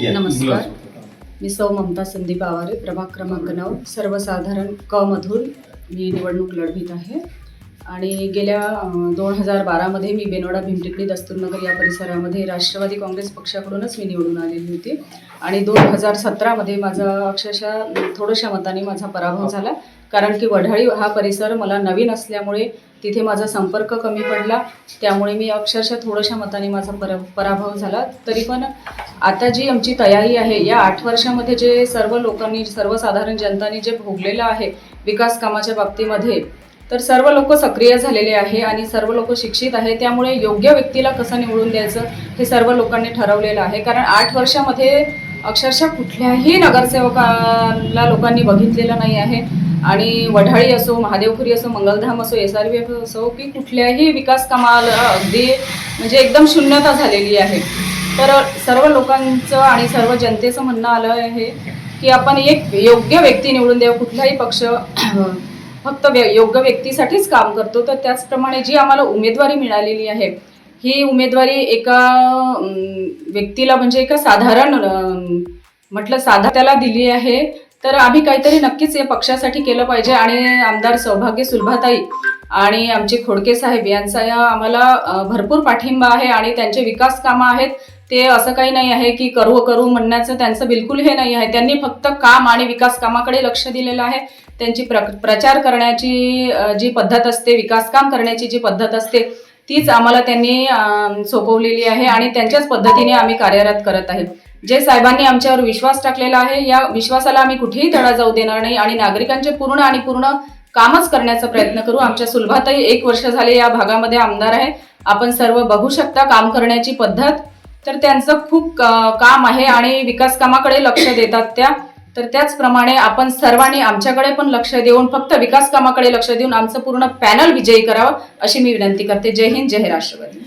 नमस्कार. मी सौ ममता संदीप आवारे प्रभाग क्रमांक नऊ सर्वसाधारण क मधून मी निवडणूक लढवित आहे. आणि गेल्या दोन हजार बारामध्ये मी बेनोडा भीमटेकडी दस्तूरनगर या परिसरामध्ये राष्ट्रवादी काँग्रेस पक्षाकडूनच मी निवडून आलेली होती. आणि दोन हजार सतरामध्ये माझा अक्षरशः थोड्याशा मताने माझा पराभव झाला. कारण की वढाळी हा परिसर मला नवीन असल्यामुळे तिथे माझा संपर्क कमी पडला. त्यामुळे मी अक्षरशः थोड्याशा मताने माझा पर पराभव झाला. तरी पण आता जी आमची तयारी आहे या आठ वर्षामध्ये जे सर्व लोकांनी सर्वसाधारण जनतांनी जे भोगलेलं आहे विकास कामाच्या बाबतीमध्ये तर सर्व लोक सक्रिय झालेले आहे आणि सर्व लोक शिक्षित आहे. त्यामुळे योग्य व्यक्तीला कसं निवडून द्यायचं हे सर्व लोकांनी ठरवलेलं आहे. कारण आठ वर्षामध्ये अक्षरशः कुठल्याही नगरसेवकाला लोकांनी बघितलेलं नाही आहे. आणि वढाळी असो महादेवखुरी असो मंगलधाम असो एस आर बी एफ असो की कुठल्याही विकास कामाला अगदी म्हणजे एकदम शून्यता झालेली आहे. तर सर्व लोकांचं आणि सर्व जनतेचं म्हणणं आलं आहे की आपण एक योग्य व्यक्ती निवडून द्यावं. कुठलाही पक्ष फक्त व्य- योग्य व्यक्तीसाठीच काम करतो. तर त्याचप्रमाणे जी आम्हाला उमेदवारी मिळालेली आहे ही उमेदवारी एका व्यक्तीला म्हणजे एका साधारण म्हटलं साधा त्याला दिली आहे. तर आम्ही काहीतरी नक्कीच या पक्षासाठी केलं पाहिजे आणि आमदार सौभाग्य सुलभाताई आणि आमचे खोडके साहेब यांचा या आम्हाला भरपूर पाठिंबा आहे आणि त्यांचे विकास कामं आहेत. ते असं काही नाही आहे की करू करू म्हणण्याचं त्यांचं बिलकुल हे नाही आहे. त्यांनी फक्त काम आणि विकास कामाकडे लक्ष दिलेलं आहे. त्यांची प्र प्रचार करण्याची जी पद्धत असते विकास काम करण्याची जी पद्धत असते तीच आम्हाला त्यांनी सोपवलेली आहे आणि त्यांच्याच पद्धतीने आम्ही कार्यरत करत आहेत. जे साहेबांनी आमच्यावर विश्वास टाकलेला आहे या विश्वासाला आम्ही कुठेही तडा जाऊ देणार नाही आणि नागरिकांचे पूर्ण आणि पूर्ण कामच करण्याचा प्रयत्न करू. आमच्या सुलभातही एक वर्ष झाले या भागामध्ये आमदार आहे आपण सर्व बघू शकता काम करण्याची पद्धत. तर त्यांचं खूप काम आहे आणि विकास कामाकडे लक्ष देतात त्या. तर त्याचप्रमाणे आपण सर्वांनी आमच्याकडे पण लक्ष देऊन फक्त विकास कामाकडे लक्ष देऊन आमचं पूर्ण पॅनल विजयी करावं अशी मी विनंती करते. जय हिंद जय राष्ट्रवादी.